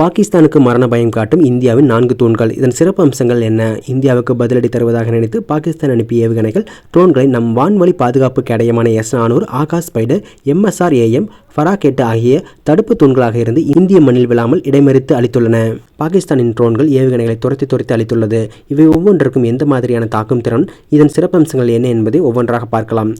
பாகிஸ்தானுக்கு மரண பயம் காட்டும் இந்தியாவின் நான்கு தூண்கள். இதன் சிறப்பு அம்சங்கள் என்ன? இந்தியாவுக்கு பதிலடி தருவதாக நினைத்து பாகிஸ்தான் அனுப்பிய ஏவுகணைகள் ட்ரோன்களை நம் வான்வழி பாதுகாப்பு கேடயமான எஸ் நானூறு ஆகாஷ் ஸ்பைடர் எம்எஸ்ஆர் ஏஎம் ஆகிய தடுப்பு தூண்களாக இருந்து இந்திய மண்ணில் விழாமல் இடைமறித்து அளித்துள்ளன. பாகிஸ்தானின் ட்ரோன்கள் ஏவுகணைகளை துரத்தி துரத்தி அளித்துள்ளது. இவை ஒவ்வொன்றுக்கும் எந்த மாதிரியான தாக்கும் திறன்? இதன் சிறப்பம்சங்கள் என்ன என்பதை ஒவ்வொன்றாக பார்க்கலாம்.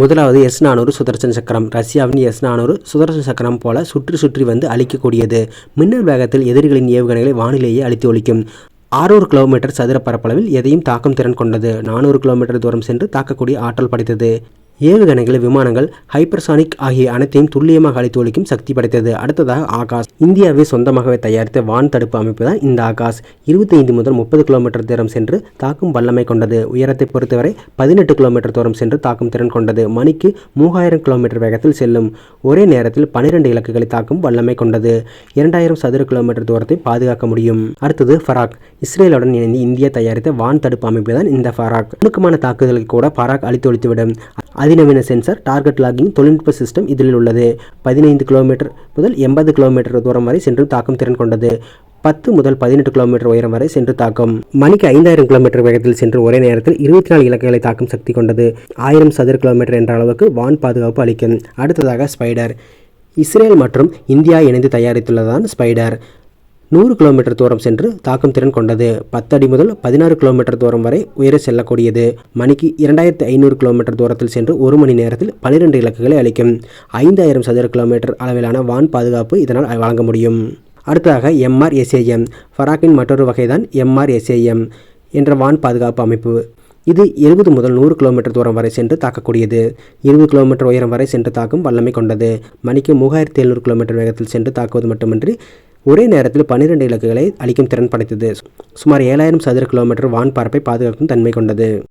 முதலாவது எஸ் நானூறு சுதர்சன சக்கரம். ரஷ்யாவின் எஸ் நானூறு சுதர்சன சக்கரம் போல சுற்றி சுற்றி வந்து அழிக்கக்கூடியது. மின்னல் வேகத்தில் எதிரிகளின் ஏவுகணைகளை வானிலேயே அழித்து ஒழிக்கும். ஆறூறு கிலோமீட்டர் சதுர பரப்பளவில் எதையும் தாக்கும் திறன் கொண்டது. நானூறு கிலோமீட்டர் தூரம் சென்று தாக்கக்கூடிய ஆற்றல் படைத்தது. ஏவுகணைகள் விமானங்கள் ஹைப்பர்சானிக் ஆகிய அனைத்தையும் துல்லியமாக அழித்து ஒழிக்கும் சக்தி படைத்தது. அடுத்ததாக ஆகாஷ். இந்தியாவை சொந்தமாகவே தயாரித்த வான் தடுப்பு அமைப்பு தான் இந்த ஆகாஷ். இருபத்தைந்து முதல் முப்பது கிலோமீட்டர் தூரம் சென்று தாக்கும் வல்லமை கொண்டது. உயரத்தை பொறுத்தவரை பதினெட்டு கிலோமீட்டர் தூரம் சென்று தாக்கும் திறன் கொண்டது. மணிக்கு மூவாயிரம் கிலோமீட்டர் வேகத்தில் செல்லும். ஒரே நேரத்தில் பனிரெண்டு இலக்குகளை தாக்கும் வல்லமை கொண்டது. இரண்டாயிரம் சதுர கிலோமீட்டர் தூரத்தை பாதுகாக்க முடியும். அடுத்தது ஃபராக். இஸ்ரேலுடன் இணைந்து இந்தியா தயாரித்த வான் தடுப்பு அமைப்பு தான் இந்த ஃபராக். நுணுக்கமான தாக்குதலுக்கு கூட ஃபராக் அழித்து ஒழித்துவிடும். அதிநவீன சென்சார் டார்கெட் லாகிங் தொழில்நுட்ப சிஸ்டம் இதில் உள்ளது. பதினைந்து கிலோமீட்டர் முதல் எண்பது கிலோமீட்டர் தூரம் வரை சென்று தாக்கும் திறன் கொண்டது. பத்து முதல் பதினெட்டு கிலோமீட்டர் உயரம் வரை சென்று தாக்கும். மணிக்கு ஐந்தாயிரம் கிலோமீட்டர் வேகத்தில் சென்று ஒரே நேரத்தில் இருபத்தி நாலு இலக்குகளை தாக்கும் சக்தி கொண்டது. ஆயிரம் சதுர கிலோமீட்டர் என்ற அளவுக்கு வான் பாதுகாப்பு அளிக்கும். அடுத்ததாக ஸ்பைடர் இஸ்ரேல் மற்றும் இந்தியா இணைந்து தயாரித்துள்ளதான் ஸ்பைடர் நூறு கிலோமீட்டர் தூரம் சென்று தாக்கும் திறன் கொண்டது. பத்தடி முதல் பதினாறு கிலோமீட்டர் தூரம் வரை உயர செல்லக்கூடியது. மணிக்கு இரண்டாயிரத்தி ஐநூறு கிலோமீட்டர் தூரத்தில் சென்று ஒரு மணி நேரத்தில் பனிரெண்டு இலக்குகளை அளிக்கும். ஐந்தாயிரம் சதுர கிலோமீட்டர் அளவிலான வான் பாதுகாப்பு இதனால் வழங்க முடியும். அடுத்ததாக எம்ஆர் எஸ்ஏஎம் ஃபராக்கின் மற்றொரு வகைதான் எம்ஆர் எஸ்ஏஎம் என்ற வான் பாதுகாப்பு அமைப்பு. இது எழுபது முதல் நூறு கிலோமீட்டர் தூரம் வரை சென்று தாக்கக்கூடியது. இருபது கிலோமீட்டர் உயரம் வரை சென்று தாக்கும் வல்லமை கொண்டது. மணிக்கு மூவாயிரத்தி எழுநூறு கிலோமீட்டர் வேகத்தில் சென்று தாக்குவது மட்டுமின்றி ஒரே நேரத்தில் பன்னிரெண்டு இலக்குகளை அளிக்கும் திறன் படைத்தது. சுமார் ஏழாயிரம் சதுர கிலோமீட்டர் வான் பரப்பை பாதுகாக்கும் தன்மை கொண்டது.